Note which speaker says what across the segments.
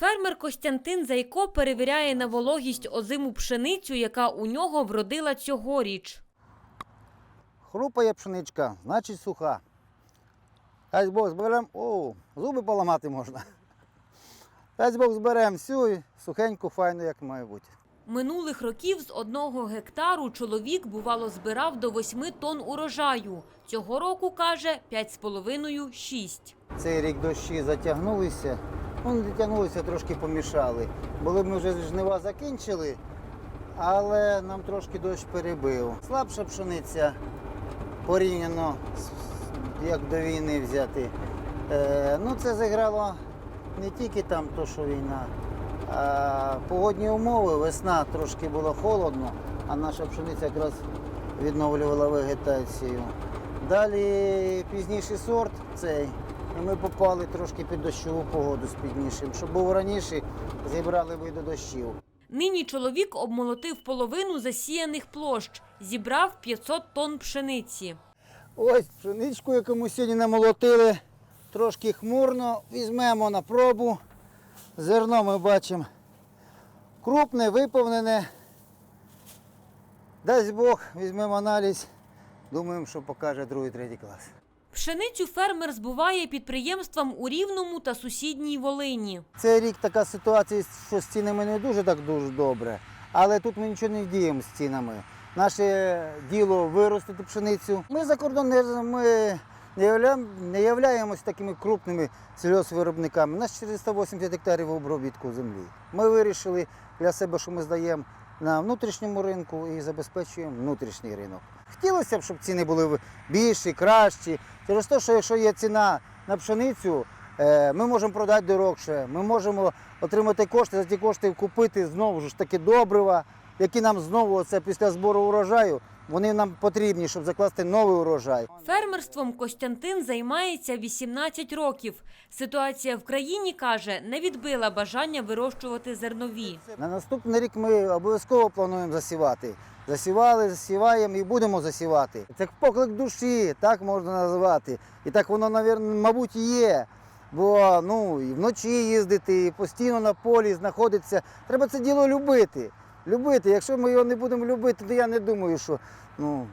Speaker 1: Фермер Костянтин Зайко перевіряє на вологість озиму пшеницю, яка у нього вродила цьогоріч.
Speaker 2: Хрупає пшеничка, значить суха. Дай Бог зберемо, о, зуби поламати можна. Дай Бог зберемо всю і сухеньку, файну, як має бути.
Speaker 1: Минулих років з одного гектару чоловік, бувало, збирав до 8 тонн урожаю. Цього року, каже, 5,5-6.
Speaker 2: Цей рік дощі затягнулися. Ну, не затягнулися, трошки помішали. Були ми вже жнива закінчили, але нам трошки дощ перебив. Слабша пшениця порівняно як до війни взяти. Е, ну, це зіграло не тільки там то, що війна, а погодні умови. Весна трошки було холодно, а наша пшениця якраз відновлювала вегетацію. Далі пізніший сорт цей. І ми попали трошки під дощову погоду з пізнішим. Щоб був раніше, зібрали би до дощів.
Speaker 1: Нині чоловік обмолотив половину засіяних площ, зібрав 500 тонн пшениці.
Speaker 2: Ось пшеничку, яку ми сьогодні намолотили, трошки хмурно. Візьмемо на пробу. Зерно ми бачимо крупне, виповнене. Дасть Бог, візьмемо аналіз. Думаємо, що покаже другий, третій клас.
Speaker 1: Пшеницю фермер збуває підприємствам у Рівному та сусідній Волині.
Speaker 2: Цей рік така ситуація, що з цінами не дуже так дуже добре, але тут ми нічого не вдіємо з цінами. Наше діло виростити пшеницю. Ми за кордон не, ми не, являємо, не являємось такими крупними сільгоспвиробниками. У нас 480 гектарів обробітку землі. Ми вирішили для себе, що ми здаємо на внутрішньому ринку і забезпечуємо внутрішній ринок. Хотілося б, щоб ціни були більші, кращі. Через те, що якщо є ціна на пшеницю, Е, Ми можемо продати дорогше, ми можемо отримати кошти, за ті кошти купити знову ж таки добрива, які нам знову це після збору урожаю, вони нам потрібні, щоб закласти новий урожай.
Speaker 1: Фермерством Костянтин займається 18 років. Ситуація в країні, каже, не відбила бажання вирощувати зернові.
Speaker 2: На наступний рік ми обов'язково плануємо засівати. Засівали, засіваємо і будемо засівати. Це поклик душі, так можна називати. І так воно, мабуть, і є. Бо ну, і вночі їздити, і постійно на полі знаходитися. Треба це діло любити. Любити. Якщо ми його не будемо любити, то я не думаю, що ну,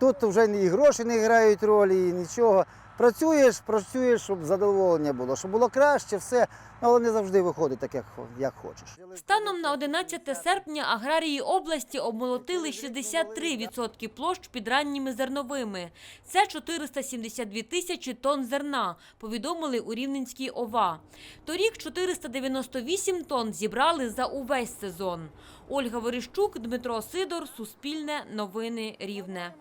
Speaker 2: тут вже і гроші не грають ролі, і нічого. Працюєш, працюєш, щоб задоволення було, щоб було краще, все, але не завжди виходить так, як, як хочеш.
Speaker 1: Станом на 11 серпня аграрії області обмолотили 63% площ під ранніми зерновими. Це 472 тисячі тонн зерна, повідомили у Рівненській ОВА. Торік 498 тонн зібрали за увесь сезон. Ольга Верещук, Дмитро Сидор, Суспільне, Новини Рівне.